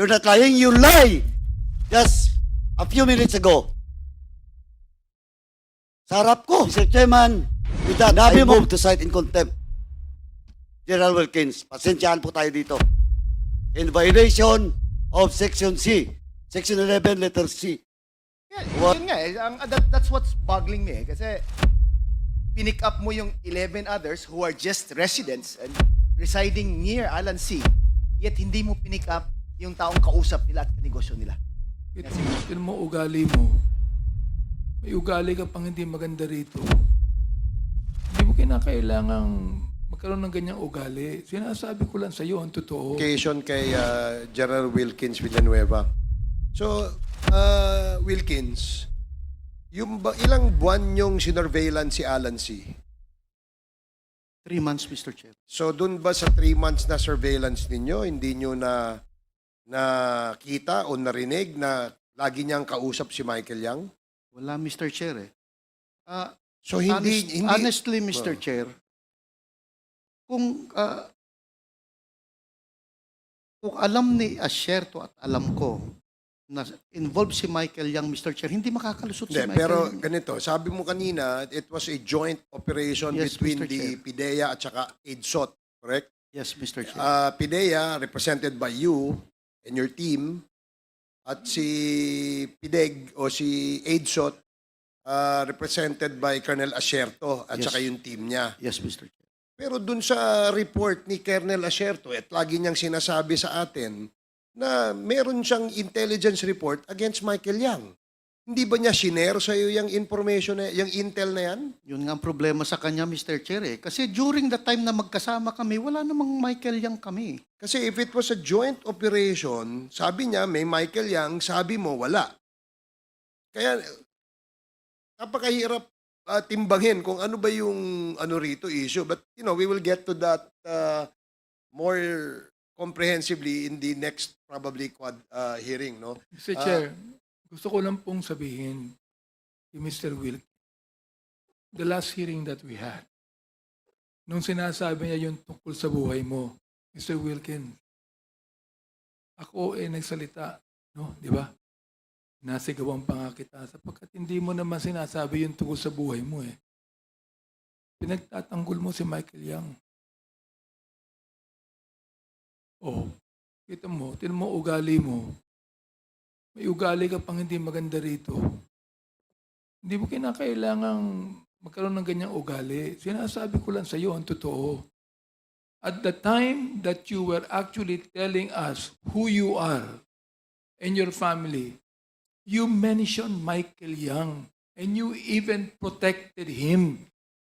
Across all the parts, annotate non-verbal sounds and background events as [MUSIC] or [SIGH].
You're not lying, you lie! Just a few minutes ago. Sa harap ko, Mr. Chairman, with that, I move to cite in contempt. General Wilkins, pasensyaan po tayo dito. In violation of Section C, Section 11, letter C. Yeah, What? yun nga eh. Ang, that, that's what's boggling me eh. Kasi pinick up mo yung 11 others who are just residents and residing near Alan C. Yet hindi mo pinick up yung taong kausap nila at kanegosyo nila. Ito, tignan mo ugali mo. May ugali ka pang hindi maganda rito. Hindi mo kinakailangang magkaroon ng ganyang ugali. Sinasabi ko lang sa iyo ang totoo. Occasion kay uh, General Wilkins Villanueva. So, uh, Wilkins, yung ba, ilang buwan yung sinorveillance si Alan C? Three months, Mr. Chair. So, dun ba sa three months na surveillance ninyo, hindi nyo na nakita o narinig na lagi niyang kausap si Michael Yang? Wala, Mr. Chair eh. Ah, So, hindi, honest- hindi, honestly, Mr. Oh. Chair, kung ah, kung alam ni Asherto at alam ko na involved si Michael Yang, Mr. Chair, hindi makakalusot si Hindi, Michael pero Yang. ganito, sabi mo kanina, it was a joint operation Yes, between Mr. the Chair. PIDEA at saka AIDSOT, correct? Yes, Mr. Chair. Uh, PIDEA, represented by you and your team, at si PIDEG o si AIDSOT, uh, represented by Colonel Asierto at Yes. saka yung team niya. yes, Mr. Chair. Pero dun sa report ni Colonel Asierto, at lagi niyang sinasabi sa atin na meron siyang intelligence report against Michael Yang. Hindi ba niya shinare sa iyo yung information, na, yung intel na yan? Yun nga ang problema sa kanya, Mr. Chair eh. Kasi during the time na magkasama kami, wala namang Michael Yang kami. Kasi if it was a joint operation, sabi niya may Michael Yang, sabi mo wala. Kaya napakahirap uh, timbangin kung ano ba yung ano rito issue. But you know, we will get to that uh, more comprehensively in the next probably quad uh, hearing, no? Mr. Chair, gusto ko lang pong sabihin kay Mr. Wilk, the last hearing that we had, nung sinasabi niya yung tungkol sa buhay mo, Mr. Wilkin, ako eh nagsalita, no? Di ba? Nasigawan pa nga kita sapagkat hindi mo naman sinasabi yung tungkol sa buhay mo eh. Pinagtatanggol mo si Michael Young. Oh, kita mo, tinan mo ugali mo. May ugali ka pang hindi maganda rito. Hindi mo kinakailangang magkaroon ng ganyang ugali. Sinasabi ko lang sa iyo ang totoo. At the time that you were actually telling us who you are and your family, you mentioned Michael Young and you even protected him.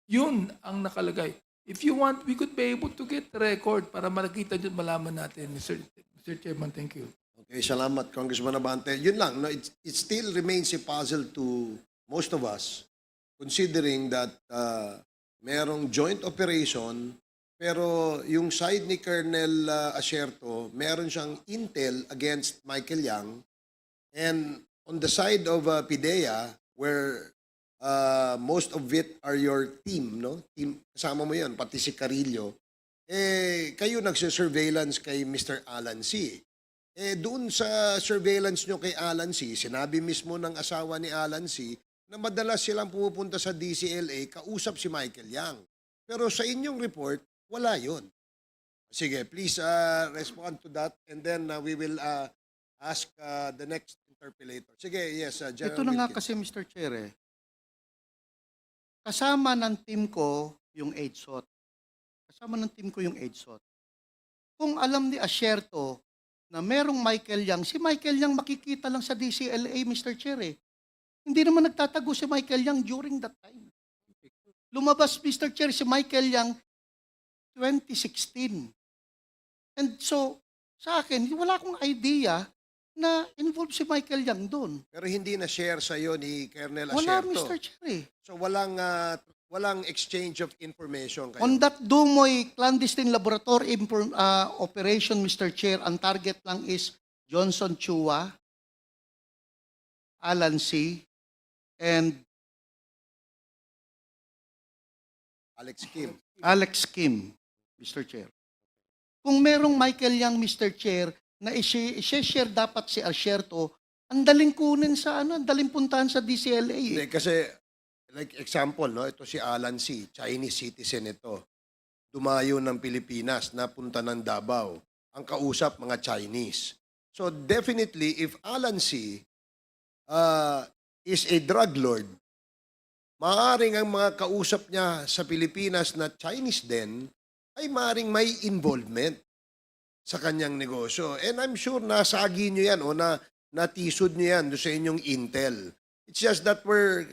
Yun ang nakalagay. If you want, we could be able to get record para makita at malaman natin, Mr. Mr. Chairman. Thank you. Okay, salamat Congressman Abante. Yun lang, no, it, it still remains a puzzle to most of us considering that uh, merong joint operation pero yung side ni Colonel uh, Asierto, meron siyang intel against Michael Yang and on the side of uh, PIDEA where uh, most of it are your team, no? Team, kasama mo yun, pati si Carillo. Eh, kayo nagsisurveillance kay Mr. Alan C. Eh, doon sa surveillance nyo kay Alan C., sinabi mismo ng asawa ni Alan C. na madalas silang pumupunta sa DCLA, kausap si Michael Yang. Pero sa inyong report, wala yon. Sige, please uh, respond to that and then uh, we will uh, ask uh, the next interpellator. Sige, yes, uh, General Ito na nga kasi, Mr. Chair eh. Kasama ng team ko yung AIDSOT. Kasama ng team ko yung AIDSOT. Kung alam ni Asherto na merong Michael Yang, si Michael Yang makikita lang sa DCLA, Mr. Chair eh. Hindi naman nagtatago si Michael Yang during that time. Lumabas, Mr. Chair, si Michael Yang 2016. And so, sa akin, wala akong idea na involved si Michael Yang doon. Pero hindi na share sa iyo ni Colonel Wala. Mr. Chair eh. So walang uh, walang exchange of information kayo. On that Dumoy clandestine laboratory uh, operation, Mr. Chair, ang target lang is Johnson Chua, Alan C., and Alex Kim. Alex Kim, Mr. Chair. Kung merong Michael Yang, Mr. Chair, na i-share dapat si Asherto, ang daling kunin sa ano, ang daling puntahan sa DCLA. eh. Hindi, kasi, like example, no, ito si Alan C., Chinese citizen ito. Dumayo ng Pilipinas, napunta ng Davao. Ang kausap, mga Chinese. So definitely, if Alan C. uh, is a drug lord, maaaring ang mga kausap niya sa Pilipinas na Chinese din, ay maaaring may involvement sa kanyang negosyo. And I'm sure nasagi nyo yan o na natisod nyo yan sa inyong intel. It's just that we're,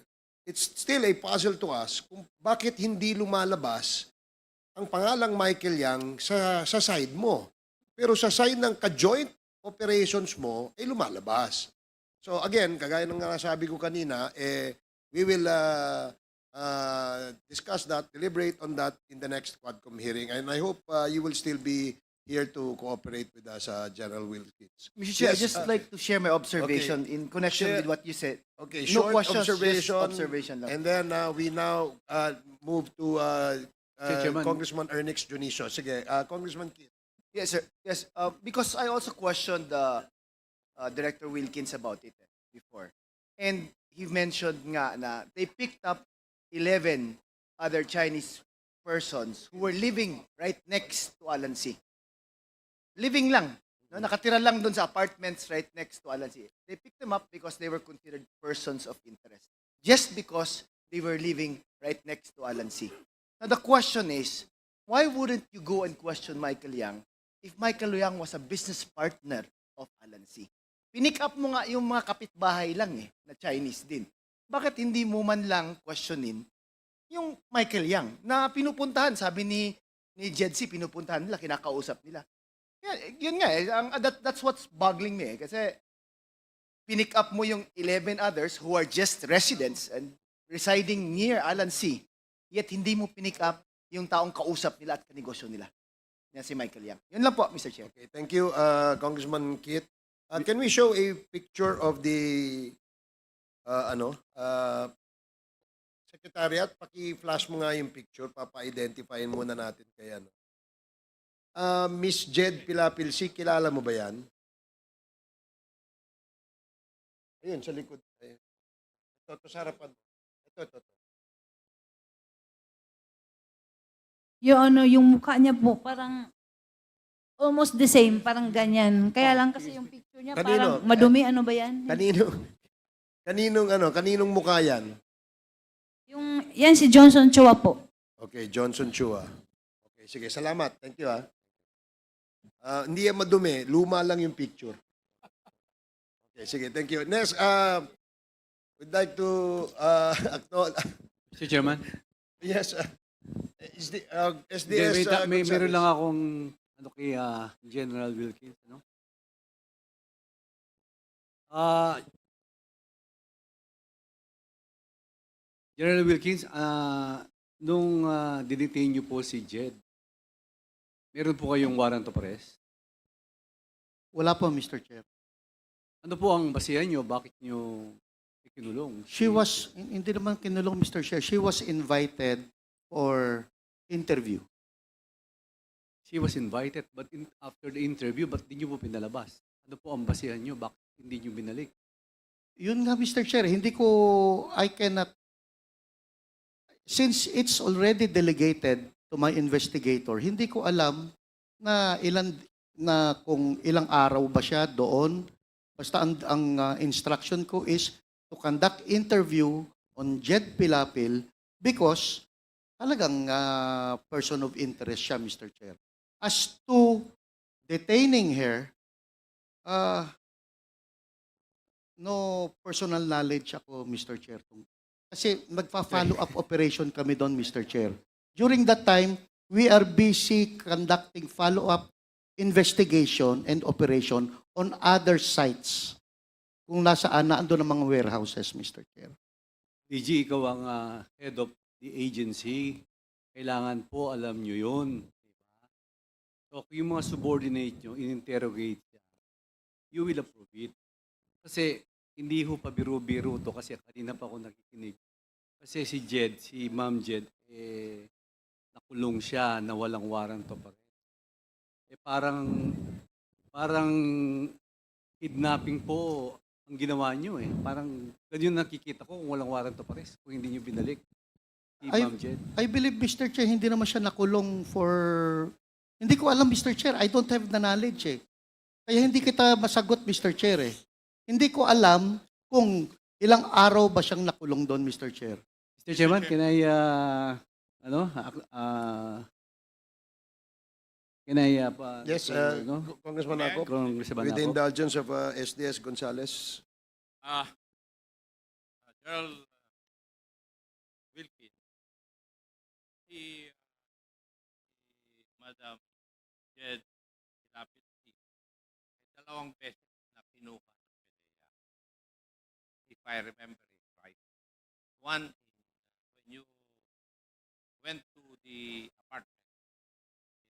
it's still a puzzle to us kung bakit hindi lumalabas ang pangalang Michael Yang sa, sa side mo. Pero sa side ng ka-joint operations mo, ay lumalabas. So again, kagaya ng nasabi ko kanina, eh, we will uh, uh, discuss that, deliberate on that in the next Quadcom hearing. And I hope uh, you will still be here to cooperate with us, uh, General Wilkins. Mr. Chair, Yes, I'd just uh, like to share my observation in connection Share- with what you said. Okay, No short questions, just observation. observation lang. And then uh, we now uh, move to uh, uh, Chairman. Congressman Ernix Junicio. Sige, uh, Congressman Kit. Yes, sir. Yes, uh, because I also questioned uh, uh, Director Wilkins about it eh, before. And he mentioned nga na they picked up 11 other Chinese persons who were living right next to Alan C. Living lang. No, nakatira lang doon sa apartments right next to Alan C. They picked them up because they were considered persons of interest. Just because they were living right next to Alan C. Now the question is, why wouldn't you go and question Michael Yang if Michael Yang was a business partner of Alan C? Pinick up mo nga yung mga kapitbahay lang eh, na Chinese din. Bakit hindi mo man lang questionin yung Michael Yang na pinupuntahan, sabi ni ni Jed C, pinupuntahan nila, kinakausap nila. Yan, yun nga eh, ang, that, that's what's boggling me eh, kasi pinick up mo yung 11 others who are just residents and residing near Alan C. Yet hindi mo pinick up yung taong kausap nila at kanegosyo nila. Yan si Michael Yang. Yun lang po, Mr. Chair. Okay, thank you, uh, Congressman Kit. Uh, can we show a picture of the uh, ano, uh, Secretariat, paki-flash mo nga yung picture, papa-identifyin muna natin kay ano. Uh, Miss Jed Pilapilsi, kilala mo ba yan? Ayun, sa likod. Ayun. Ito, ito sa harapan. Ito, ito, ito. Yung ano, yung mukha niya po parang almost the same, parang ganyan. Kaya lang kasi yung picture niya Kanino? parang madumi, ano ba yan? Kanino? Kaninong ano, kaninong mukha yan? Yung, yan si Johnson Chua po. Okay, Johnson Chua. Okay, sige, salamat. Thank you, ah. Ah, hindi yan madumi. Luma lang yung picture. Okay, sige, thank you. Next, uh, we'd like to uh, [LAUGHS] acknowledge... Mr. Chairman, yes, uh, is the, uh, SDS... may, ta- uh, may, meron lang akong ano kay ah, General Wilkins, ano? Ah General Wilkins, ah nung uh, dinetain niyo po si Jed, meron po kayong warrant of arrest? Wala po, Mr. Chair. Ano po ang basihan niyo? Bakit niyo ikinulong? She was, hindi naman kinulong, Mr. Chair. She was invited for interview. She was invited, but in, after the interview, ba't di niyo po pinalabas? Ano po ang basihan niyo? Bakit hindi niyo binalik? Yun nga, Mr. Chair, hindi ko, I cannot, since it's already delegated to my investigator, hindi ko alam na ilan, na kung ilang araw ba siya doon. Basta ang, ang uh, instruction ko is to conduct interview on Jed Pilapil because talagang uh, person of interest siya, Mr. Chair. As to detaining her, uh, no personal knowledge ako, Mr. Chair. Kasi nagpa-follow up operation kami doon, Mr. Chair. During that time, we are busy conducting follow-up investigation and operation on other sites. Kung nasaan na ando ng mga warehouses, Mr. Chair. DG, ikaw ang ah, head of the agency. Kailangan po alam nyo yun. So, kung yung mga subordinate nyo, in-interrogate siya, you will approve it. Kasi, hindi ho pa biro-biro to kasi kanina pa ako nakikinig. Kasi si Jed, si Ma'am Jed, eh, nakulong siya na walang warrant of arrest. Eh, parang parang kidnapping po ang ginawa nyo eh. Parang ganyan nakikita ko kung walang warrant of arrest kung hindi nyo binalik. Si Ma'am Jed. I believe, Mr. Chair, hindi naman siya nakulong for... Hindi ko alam, Mr. Chair. I don't have the knowledge eh. Kaya hindi kita masagot, Mr. Chair eh. Hindi ko alam kung ilang araw ba siyang nakulong doon, Mr. Chair. Mr. Chairman, can I, uh, ano, uh, can I, uh, pa, Yes, uh, uh, no? Congressman Ako, Congressman with the indulgence of uh, SDS Gonzales. Ah, uh, Gerald uh, Wilkins, si, uh, si Madam Jed Lapid si dalawang beses na kinuha ng PDEA. If I remember it right. One, went to the apartment,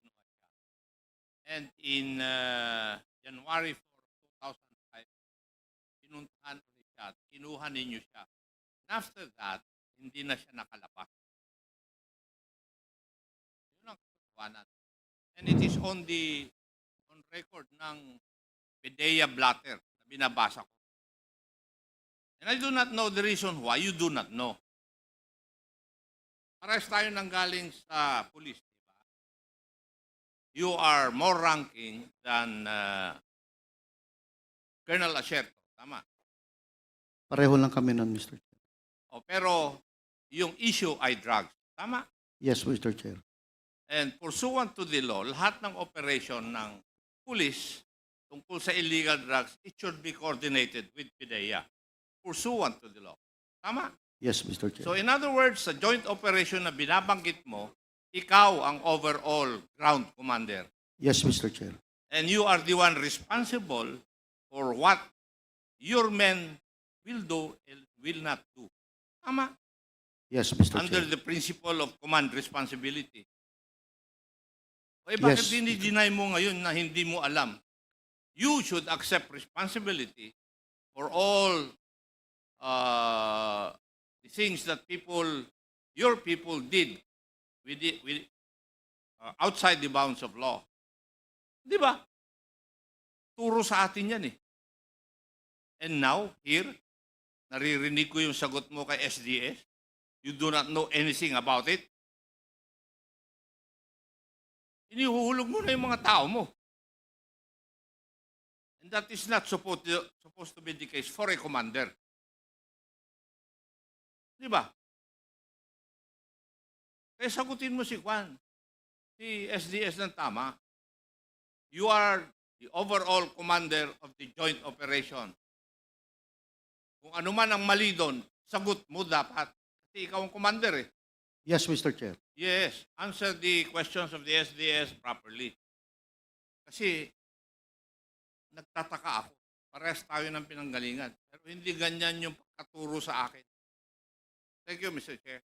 kinuha siya. And in uh, January 4, 2005, pinuntahan ulit siya kinuha ninyo siya. And after that, hindi na siya nakalabas. Yun ang katotohanan. And it is on the on record ng Pedea Blatter na binabasa ko. And I do not know the reason why. You do not know. Pares tayo nang galing sa police, di ba? You are more ranking than uh, Colonel Acerto. Tama. Pareho lang kami nun, Mr. Chair. O, pero yung issue ay drugs. Tama. Yes, Mr. Chair. And pursuant to the law, lahat ng operation ng police tungkol sa illegal drugs, it should be coordinated with PIDEA. Pursuant to the law. Tama. Yes, Mr. Chair. So in other words, sa joint operation na binabanggit mo, ikaw ang overall ground commander. yes, Mr. Chair. And you are the one responsible for what your men will do and will not do. Tama. Yes, Mr. Under Chair. the principle of command responsibility. O eh, bakit Yes. dinideny mo ngayon na hindi mo alam? You should accept responsibility for all uh, the things that people, your people did with it, with, uh, outside the bounds of law. Di ba? Turo sa atin yan eh. And now, here, naririnig ko yung sagot mo kay SDS. You do not know anything about it. Inihuhulog mo na yung mga tao mo. And that is not supposed to, supposed to be the case for a commander. Di ba? Kaya sagutin mo si Juan, si SDS ng tama. You are the overall commander of the joint operation. Kung ano man ang mali doon, sagot mo dapat. Kasi ikaw ang commander eh. Yes, Mr. Chair. Yes, answer the questions of the SDS properly. Kasi nagtataka ako. Parehas tayo ng pinanggalingan. Pero hindi ganyan yung pagkaturo sa akin. Thank you, Mr. Chair.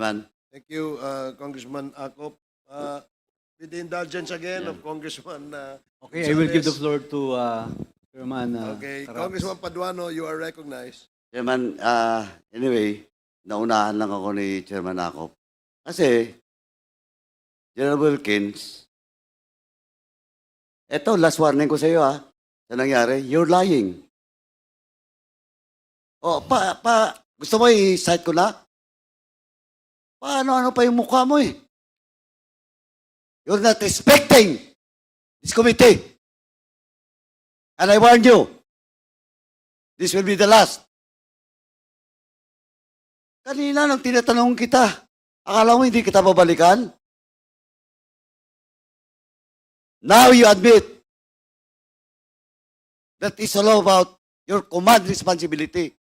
Man, Thank you, uh, Congressman Akop. Uh, with the indulgence again of Congressman uh, Okay, I will give the floor to, uh, Chairman, uh, Okay, Taraps. Congressman Paduano, you are recognized. Chairman, ah, anyway, naunahan lang ako ni Chairman Akop. Kasi, General Wilkins, eto, last warning ko sa iyo ha, sa nangyari, you're lying. O, pa, pa, gusto mo i-cite ko na? Paano-ano pa yung mukha mo eh? You're not respecting this committee. And I warn you, this will be the last. Kanina nang tinatanong kita, akala mo hindi kita babalikan? Now you admit that is all about your command responsibility.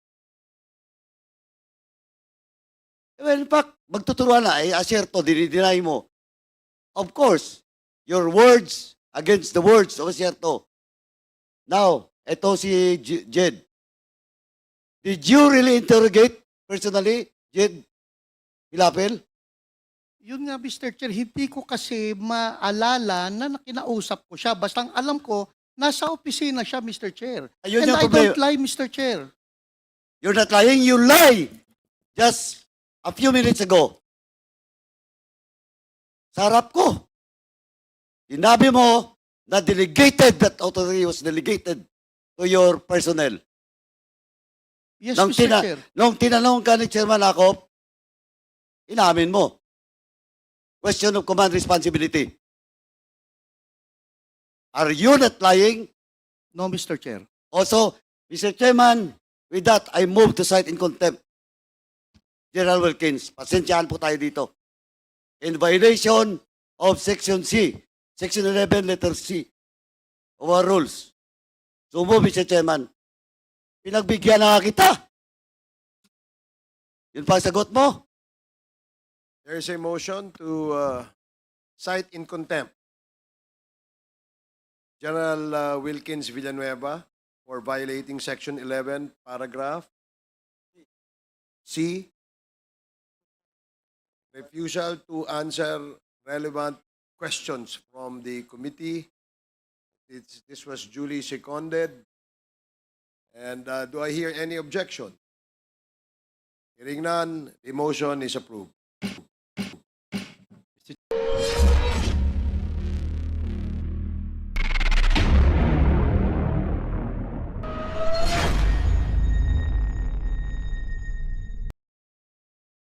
Well, in fact, magtuturuan na, eh, aserto, dinideny mo. Of course, your words against the words of aserto. Now, eto si J- Jed. Did you really interrogate personally, Jed Hilapel? Yun nga, Mr. Chair, hindi ko kasi maalala na nakinausap ko siya. Basta ang alam ko, nasa opisina siya, Mr. Chair. Ayun And yung I problema. don't lie, Mr. Chair. You're not lying, you lie. Just a few minutes ago. Sa harap ko. Sinabi mo na delegated, that authority was delegated to your personnel. Yes, Nung, Mr. tina- Chair. nung tinanong ka ni Chairman Akop, inamin mo. Question of command responsibility. Are you not lying? No, Mr. Chair. Also, Mr. Chairman, with that, I move to cite in contempt. General Wilkins, pasensyahan po tayo dito. In violation of Section C, Section 11, letter C, of our rules. So move, Mr. Chairman. Pinagbigyan na kita. Yun pa sagot mo? There is a motion to uh, cite in contempt General uh, Wilkins Villanueva for violating Section 11, paragraph C, refusal to answer relevant questions from the committee. This, this was duly seconded. And uh, do I hear any objection? Hearing none, the motion is approved.